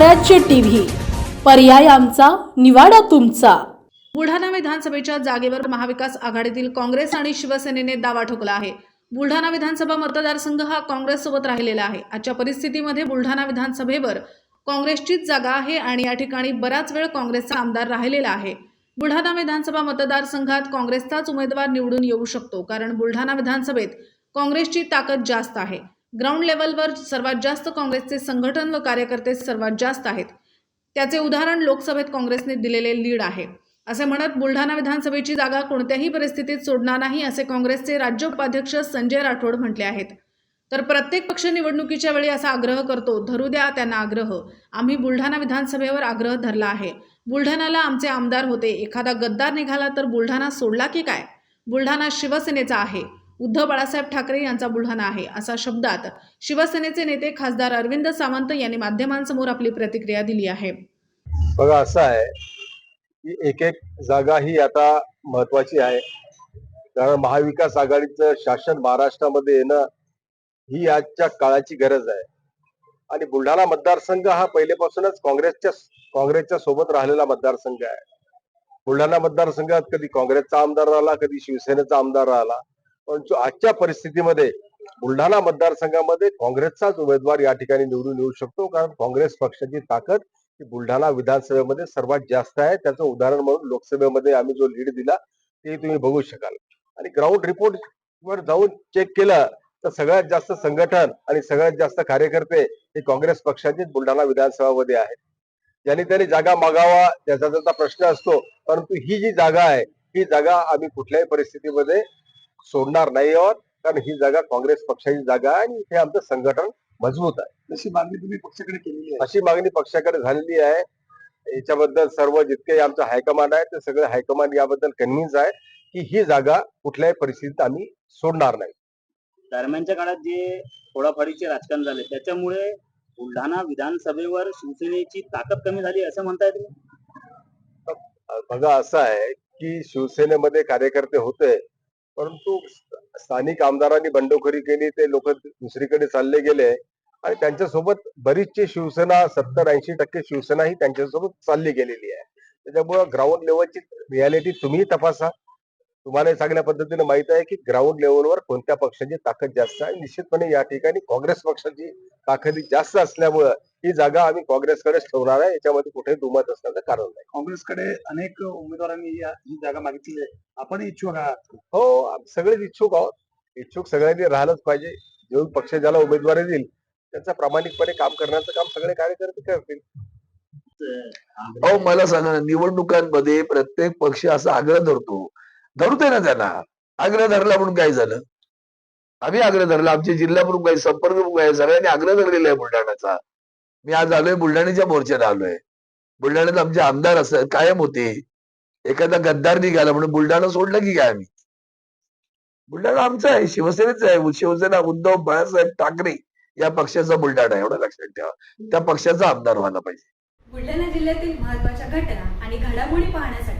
स्वराज्य टीव्ही. पर्याय आमचा निवाडा तुमचा. बुलढाणा विधानसभेच्या जागेवर महाविकास आघाडीतील काँग्रेस आणि शिवसेनेने दावा ठोकला आहे. बुलढाणा विधानसभा मतदारसंघ हा काँग्रेससोबत राहिलेला आहे. आजच्या परिस्थितीमध्ये बुलढाणा विधानसभेवर काँग्रेसचीच जागा आहे आणि या ठिकाणी बराच वेळ काँग्रेसचा आमदार राहिलेला आहे. बुलढाणा विधानसभा मतदारसंघात काँग्रेसचाच उमेदवार निवडून येऊ शकतो कारण बुलढाणा विधानसभेत काँग्रेसची ताकद जास्त आहे. ग्राउंड लेवलवर सर्वात जास्त काँग्रेसचे संघटन व कार्यकर्ते सर्वात जास्त आहेत. त्याचे उदाहरण लोकसभेत काँग्रेसने दिलेले लीड आहे. असे म्हणत बुलढाणा विधानसभेची जागा कोणत्याही परिस्थितीत सोडणार नाही असे काँग्रेसचे राज्य उपाध्यक्ष संजय राठोड म्हटले आहेत. तर प्रत्येक पक्ष निवडणुकीच्या वेळी असा आग्रह करतो धरू द्या त्यांना आग्रह. आम्ही बुलढाणा विधानसभेवर आग्रह धरला आहे. बुलढाण्याला आमचे आमदार होते. एखादा गद्दार निघाला तर बुलढाणा सोडला की काय? बुलढाणा शिवसेनेचा आहे. उद्धव बाळासाहेब ठाकरे यांचा बुलढाणा आहे असा शब्दात शिवसेनेचे नेते खासदार अरविंद सावंत यांनी माध्यमांसमोर आपली प्रतिक्रिया दिली आहे. बघा असं आहे की एक एक जागा ही आता महत्वाची आहे. कारण महाविकास आघाडीचं शासन महाराष्ट्रामध्ये येणं ही आजच्या काळाची गरज आहे. आणि बुलढाणा मतदारसंघ हा पहिलेपासूनच काँग्रेसच्या काँग्रेसच्या सोबत राहिलेला मतदारसंघ आहे. बुलढाणा मतदारसंघात कधी काँग्रेसचा आमदार राहिला कधी शिवसेनेचा आमदार राहिला. परंतु आजच्या परिस्थितीमध्ये बुलढाणा मतदारसंघामध्ये काँग्रेसचाच उमेदवार या ठिकाणी निवडून येऊ शकतो. कारण काँग्रेस पक्षाची ताकद ही बुलढाणा विधानसभेमध्ये सर्वात जास्त आहे. त्याचं उदाहरण म्हणून लोकसभेमध्ये आम्ही जो लीड दिला ते तुम्ही बघू शकाल. आणि ग्राउंड रिपोर्ट वर जाऊन चेक केलं तर सगळ्यात जास्त संघटन आणि सगळ्यात जास्त कार्यकर्ते हे काँग्रेस पक्षाचेच बुलढाणा विधानसभामध्ये आहेत. ज्यांनी त्यांनी जागा मागावा त्याचा त्याचा प्रश्न असतो परंतु ही जी जागा आहे ही जागा आम्ही कुठल्याही परिस्थितीमध्ये सोडणार नाही आहोत. कारण ही जागा काँग्रेस पक्षाची जागा आहे आणि इथे आमचं संघटन मजबूत आहे. तशी मागणी तुम्ही पक्षाकडे केलेली आहे. अशी मागणी पक्षाकडे झालेली आहे. याच्याबद्दल सर्व जितके आमचं हायकमांड आहे ते सगळे हायकमांड याबद्दल कन्व्हिन्स आहे की ही जागा कुठल्याही परिस्थितीत आम्ही सोडणार नाही. दरम्यानच्या काळात जे फोडाफाडीचे राजकारण झाले त्याच्यामुळे बुलढाणा विधानसभेवर शिवसेनेची ताकद कमी झाली असं म्हणताय तुम्ही? बघा असं आहे की शिवसेनेमध्ये कार्यकर्ते होते परंतु स्थानिक आमदारांनी बंडखोरी केली ते लोक दुसरीकडे चालले गेले आणि त्यांच्यासोबत बरीचशी शिवसेना सत्तर ऐंशी टक्के शिवसेना ही त्यांच्यासोबत चालली गेलेली आहे. त्याच्यामुळं ग्राउंड लेवलची रियालिटी तुम्ही तपासा. तुम्हाला चांगल्या पद्धतीने माहीत आहे की ग्राउंड लेवलवर कोणत्या पक्षाची ताकद जास्त आहे. निश्चितपणे या ठिकाणी काँग्रेस पक्षाची ताकद जास्त असल्यामुळं ही जागा आम्ही काँग्रेसकडेच ठेवणार आहे. याच्यामध्ये कुठेही दुमत असण्याचं कारण नाही. काँग्रेसकडे अनेक उमेदवारांनी या- ही जागा मागितली आहे. आपण इच्छुक आहात. हो सगळेच इच्छुक आहोत. इच्छुक सगळ्यांनी राहिलंच पाहिजे. जो पक्ष ज्याला उमेदवारी देईल त्याचं प्रामाणिकपणे काम करण्याचं काम सगळे कार्यकर्ते करतील. अहो मला सांगा ना, निवडणुकांमध्ये प्रत्येक पक्ष असा आग्रह धरतो धरतोय ना त्यांना. आग्रह धरला म्हणून काय झालं? आम्ही आग्रह धरला. आमचे जिल्हा प्रमुख आहे संपर्क प्रमुख आहे सगळ्यांनी आग्रह धरलेला आहे बुलढाण्याचा. मी आज आलोय बुलढाण्याच्या मोर्चाला आलोय. बुलढाण्यात आमचे आमदार असतात कायम होते. एखादा गद्दार निघाला म्हणून बुलढाणा सोडलं की काय आम्ही? बुलढाणा आमचं आहे. शिवसेनेच आहे. शिवसेना उद्धव बाळासाहेब ठाकरे या पक्षाचा बुलढाणा एवढा एवढं लक्षात ठेवा. त्या पक्षाचा आमदार व्हायला पाहिजे. बुलढाणा जिल्ह्यातील महत्त्वाच्या घटना आणि घडामोडी पाहण्यासाठी